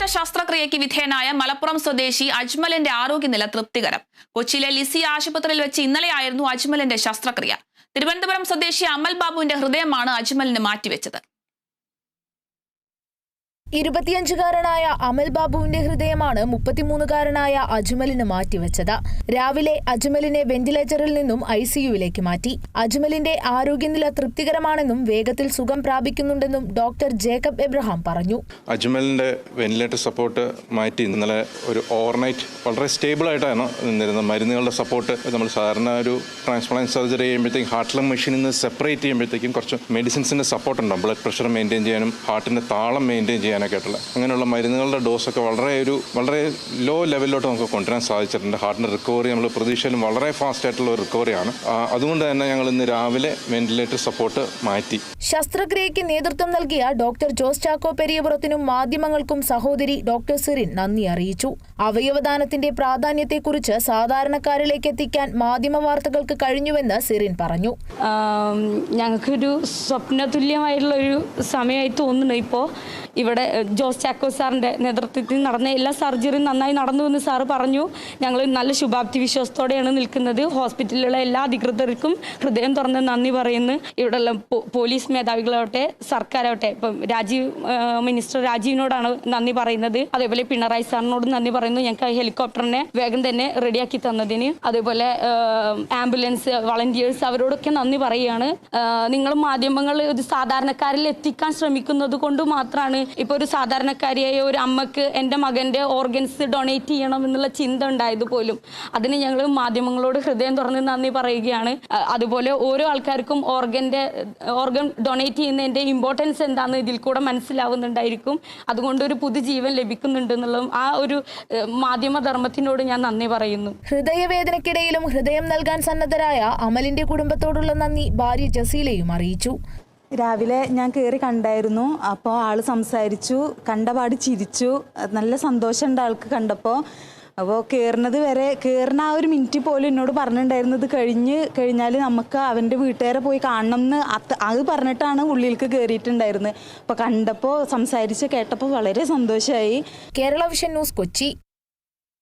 Ventilator ശസ്ത്രക്രിയയ്ക്ക് വിധേയനായ മലപ്പുറം സ്വദേശി അജ്മലിന്റെ ആരോഗ്യനില തൃപ്തികരം. കൊച്ചിയിലെ ലിസി ആശുപത്രിയിൽ വെച്ച് ഇന്നലെയായിരുന്നു അജ്മലിന്റെ ശസ്ത്രക്രിയ. തിരുവനന്തപുരം സ്വദേശി അമൽ ബാബുവിന്റെ ഹൃദയമാണ് അജ്മലിന് മാറ്റിവെച്ചത്. ഇരുപത്തിയഞ്ചുകാരനായ അമൽ ബാബുവിന്റെ ഹൃദയമാണ് മുപ്പത്തിമൂന്നുകാരനായ അജ്മലിന് മാറ്റിവെച്ചത്. രാവിലെ അജ്മലിനെ വെന്റിലേറ്ററിൽ നിന്നും ഐ സിയുവിലേക്ക് മാറ്റി. അജ്മലിന്റെ ആരോഗ്യനില തൃപ്തികരമാണെന്നും വേഗത്തിൽ സുഖം പ്രാപിക്കുന്നുണ്ടെന്നും ഡോക്ടർ ജേക്കബ് എബ്രഹാം പറഞ്ഞു. അജ്മലിന്റെ വെന്റിലേറ്റർ സപ്പോർട്ട് മാറ്റി ഇന്നലെ ഒരു ഓവർനൈറ്റ് വളരെ സ്റ്റേബിൾ ആയിട്ടാണ് നിന്നിരുന്നത്. മരുന്നുകളുടെ സപ്പോർട്ട് നമ്മൾ സാധാരണ ഒരു ട്രാൻസ്പ്ലാന്റ് സർജറി ചെയ്യുമ്പോഴത്തേക്കും ഹാർട്ട് ലങ് മെഷീനിൽ നിന്ന് സെപ്പറേറ്റ് ചെയ്യുമ്പോഴത്തേക്കും കുറച്ച് മെഡിസിൻസിന്റെ സപ്പോർട്ട് ഉണ്ടാവും. ബ്ലഡ് പ്രഷർ മെയിന്റെയിൻ ചെയ്യാനും ഹാർട്ടിന്റെ താളം മെയിന്റെയിൻ ചെയ്യാനൊക്കെ ആയിട്ടുള്ള അങ്ങനെയുള്ള മരുന്നുകളുടെ ഡോസൊക്കെ വളരെ ഒരു വളരെ ലോ ലെവലിലോട്ട് നമുക്ക് കൊണ്ടുവരാൻ സാധിച്ചിട്ടുണ്ട്. ഹാർട്ടിന്റെ റിക്കവറി നമ്മൾ പ്രതീക്ഷയിലും വളരെ ഫാസ്റ്റ് ആയിട്ടുള്ള ഒരു റിക്കവറിയാണ് അതുകൊണ്ട് തന്നെ ഞങ്ങൾ ഇന്ന് രാവിലെ വെന്റിലേറ്റർ സപ്പോർട്ട് മാറ്റി. ശസ്ത്രക്രിയയ്ക്ക് നേതൃത്വം നൽകിയ ഡോക്ടർ ജോസ് ചാക്കോ പെരിയപുറത്തിനും മാധ്യമങ്ങൾക്കും സഹോദരി ഡോക്ടർ സിറിൻ നന്ദി അറിയിച്ചു. അവയവദാനത്തിന്റെ പ്രാധാന്യത്തെക്കുറിച്ച് സാധാരണക്കാരിലേക്ക് എത്തിക്കാൻ മാധ്യമ വാർത്തകൾക്ക് കഴിഞ്ഞുവെന്ന് സിറിൻ പറഞ്ഞു. ഞങ്ങൾക്കൊരു സ്വപ്നതുല്യമായിട്ടുള്ള ഒരു സമയമായി തോന്നുന്നു ഇപ്പോൾ ഇവിടെ ജോസ് ചാക്കോ സാറിന്റെ നേതൃത്വത്തിൽ നടന്ന എല്ലാ സർജറിയും നന്നായി നടന്നു എന്ന് സാറ് പറഞ്ഞു. ഞങ്ങൾ നല്ല ശുഭാപ്തി വിശ്വാസത്തോടെയാണ് നിൽക്കുന്നത്. ഹോസ്പിറ്റലിലുള്ള എല്ലാ അധികൃതർക്കും ഹൃദയം തുറന്ന് നന്ദി പറയുന്നു. ഇവിടെയുള്ള പോലീസ് മേധാവികളാവട്ടെ സർക്കാരാവട്ടെ ഇപ്പം രാജീവ് മിനിസ്റ്റർ രാജീവിനോടാണ് നന്ദി പറയുന്നത്. അതേപോലെ പിണറായി സാറിനോട് നന്ദി പറയുന്നു. ഞങ്ങൾക്ക് ഹെലികോപ്റ്ററിനെ വേഗം തന്നെ റെഡിയാക്കി തന്നതിന്. അതേപോലെ ആംബുലൻസ് വളണ്ടിയേഴ്സ് അവരോടൊക്കെ നന്ദി പറയുകയാണ്. നിങ്ങൾ മാധ്യമങ്ങൾ ഒരു സാധാരണക്കാരിൽ എത്തിക്കാൻ ശ്രമിക്കുന്നത് കൊണ്ട് മാത്രമാണ് ഇപ്പോൾ ഒരു സാധാരണക്കാരിയായ ഒരു അമ്മയ്ക്ക് എന്റെ മകന്റെ ഓർഗൻസ് ഡൊണേറ്റ് ചെയ്യണം എന്നുള്ള ചിന്ത ഉണ്ടായത് പോലും അതിന് ഞങ്ങൾ മാധ്യമങ്ങളോട് ഹൃദയം തുറന്ന് നന്ദി പറയുകയാണ്. അതുപോലെ ഓരോ ആൾക്കാർക്കും ഓർഗന്റെ ഓർഗൻ ഡൊണേറ്റ് ചെയ്യുന്നതിന്റെ ഇമ്പോർട്ടൻസ് എന്താണെന്ന് ഇതിൽ കൂടെ മനസ്സിലാവുന്നുണ്ടായിരിക്കും. അതുകൊണ്ട് ഒരു പുതുജീവൻ ലഭിക്കുന്നുണ്ട് എന്നുള്ളതും ആ ഒരു മാധ്യമധർമ്മത്തിനോട് ഞാൻ നന്ദി പറയുന്നു. ഹൃദയവേദനയ്ക്കിടയിലും ഹൃദയം നൽകാൻ സന്നദ്ധരായ അമലിന്റെ കുടുംബത്തോടുള്ള നന്ദി ഭാര്യ ജസീലയും അറിയിച്ചു. രാവിലെ ഞാൻ കയറി കണ്ടായിരുന്നു. അപ്പോൾ ആൾ സംസാരിച്ചു കണ്ടപാട് ചിരിച്ചു. നല്ല സന്തോഷമുണ്ട് ആൾക്ക് കണ്ടപ്പോൾ അപ്പോൾ കയറുന്നത് വരെ കയറുന്ന ആ ഒരു മിനിറ്റ് പോലും എന്നോട് പറഞ്ഞിട്ടുണ്ടായിരുന്നത് കഴിഞ്ഞ് കഴിഞ്ഞാൽ നമുക്ക് അവന്റെ വീട്ടുകാരെ പോയി കാണണം എന്ന് അത് അത് പറഞ്ഞിട്ടാണ് ഉള്ളിലേക്ക് കയറിയിട്ടുണ്ടായിരുന്നത് അപ്പോൾ കണ്ടപ്പോൾ സംസാരിച്ച് കേട്ടപ്പോൾ വളരെ സന്തോഷമായി കേരള വിഷൻ ന്യൂസ് കൊച്ചി.